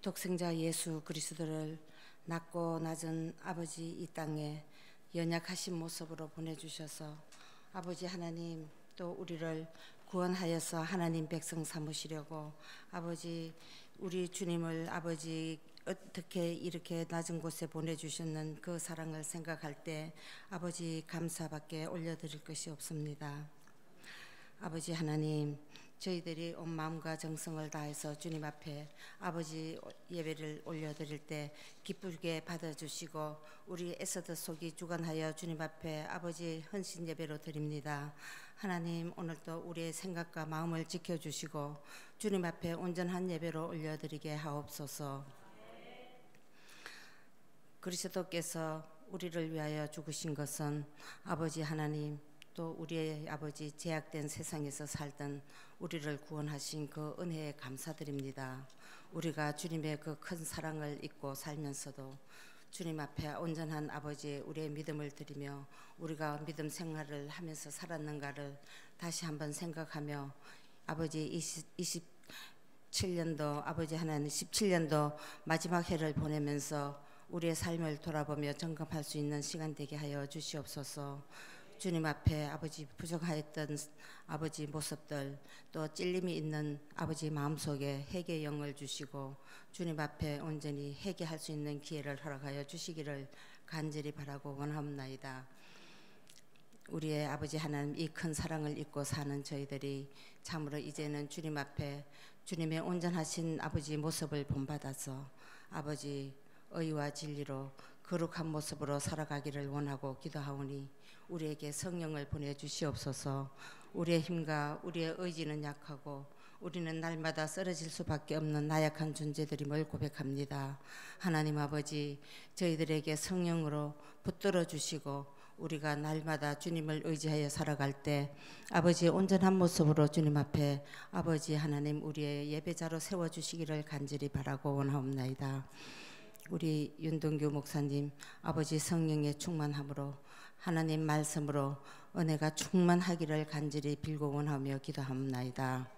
독생자 예수 그리스도를 낮고 낮은 아버지 이 땅에 연약하신 모습으로 보내주셔서 아버지 하나님 또 우리를 구원하여서 하나님 백성 삼으시려고 아버지 우리 주님을 아버지 어떻게 이렇게 낮은 곳에 보내주셨는 그 사랑을 생각할 때 아버지 감사밖에 올려드릴 것이 없습니다. 아버지 하나님 저희들이 온 마음과 정성을 다해서 주님 앞에 아버지 예배를 올려드릴 때 기쁘게 받아주시고 우리 에서드 속이 주관하여 주님 앞에 아버지 헌신 예배로 드립니다. 하나님 오늘도 우리의 생각과 마음을 지켜주시고 주님 앞에 온전한 예배로 올려드리게 하옵소서. 그리스도께서 우리를 위하여 죽으신 것은 아버지 하나님 또 우리의 아버지 제약된 세상에서 살던 우리를 구원하신 그 은혜에 감사드립니다. 우리가 주님의 그 큰 사랑을 잊고 살면서도 주님 앞에 온전한 아버지 우리의 믿음을 드리며 우리가 믿음 생활을 하면서 살았는가를 다시 한번 생각하며 아버지 20, 27년도 아버지 하나님 17년도 마지막 해를 보내면서 우리의 삶을 돌아보며 점검할 수 있는 시간 되게 하여 주시옵소서. 주님 앞에 아버지 부족하였던 아버지 모습들 또 찔림이 있는 아버지 마음속에 회개 영을 주시고 주님 앞에 온전히 회개할 수 있는 기회를 허락하여 주시기를 간절히 바라고 원합나이다. 우리의 아버지 하나님 이 큰 사랑을 잊고 사는 저희들이 참으로 이제는 주님 앞에 주님의 온전하신 아버지 모습을 본받아서 아버지 의와 진리로 거룩한 모습으로 살아가기를 원하고 기도하오니 우리에게 성령을 보내주시옵소서 우리의 힘과 우리의 의지는 약하고 우리는 날마다 쓰러질 수밖에 없는 나약한 존재들임을 고백합니다. 하나님 아버지 저희들에게 성령으로 붙들어 주시고 우리가 날마다 주님을 의지하여 살아갈 때 아버지의 온전한 모습으로 주님 앞에 아버지 하나님 우리의 예배자로 세워 주시기를 간절히 바라고 원하옵나이다. 우리 윤동규 목사님 아버지 성령의 충만함으로 하나님 말씀으로 은혜가 충만하기를 간절히 빌고 원하며 기도합나이다.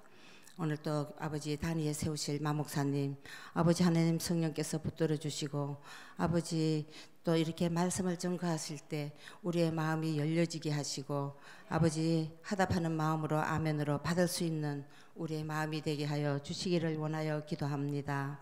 오늘 또 아버지 단위에 세우실 마목사님 아버지 하나님 성령께서 붙들어 주시고 아버지 또 이렇게 말씀을 전가하실 때 우리의 마음이 열려지게 하시고 아버지 하답하는 마음으로 아멘으로 받을 수 있는 우리의 마음이 되게 하여 주시기를 원하여 기도합니다.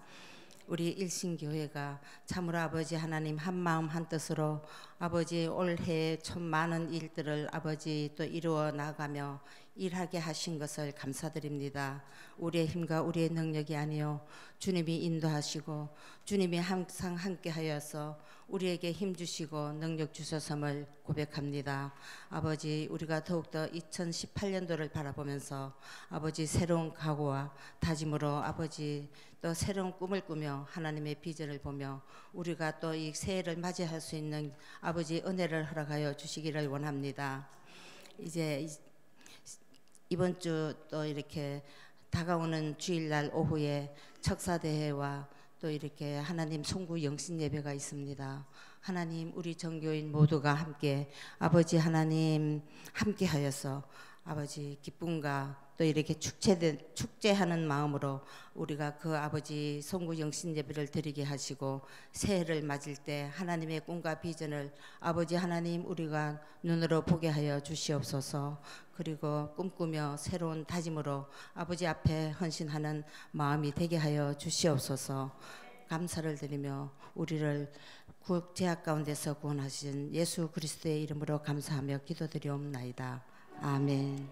우리 일신교회가 참으로 아버지 하나님 한 마음 한 뜻으로 아버지 올해 참 많은 일들을 아버지 또 이루어 나가며 일하게 하신 것을 감사드립니다. 우리의 힘과 우리의 능력이 아니요 주님이 인도하시고 주님이 항상 함께 하여서 우리에게 힘 주시고 능력 주셨음을 고백합니다. 아버지 우리가 더욱더 2018년도를 바라보면서 아버지 새로운 각오와 다짐으로 아버지 또 새로운 꿈을 꾸며 하나님의 비전을 보며 우리가 또 이 새해를 맞이할 수 있는 아버지 은혜를 허락하여 주시기를 원합니다. 이제 이번 주 또 이렇게 다가오는 주일날 오후에 척사대회와 또 이렇게 하나님 송구 영신 예배가 있습니다. 하나님 우리 정교인 모두가 함께 아버지 하나님 함께 하여서 아버지 기쁨과 또 이렇게 축제된 축제하는 마음으로 우리가 그 아버지 송구 영신 예배를 드리게 하시고 새해를 맞을 때 하나님의 꿈과 비전을 아버지 하나님 우리가 눈으로 보게 하여 주시옵소서. 그리고 꿈꾸며 새로운 다짐으로 아버지 앞에 헌신하는 마음이 되게 하여 주시옵소서. 감사를 드리며 우리를 구제약 가운데서 구원하신 예수 그리스도의 이름으로 감사하며 기도드리옵나이다. 아멘.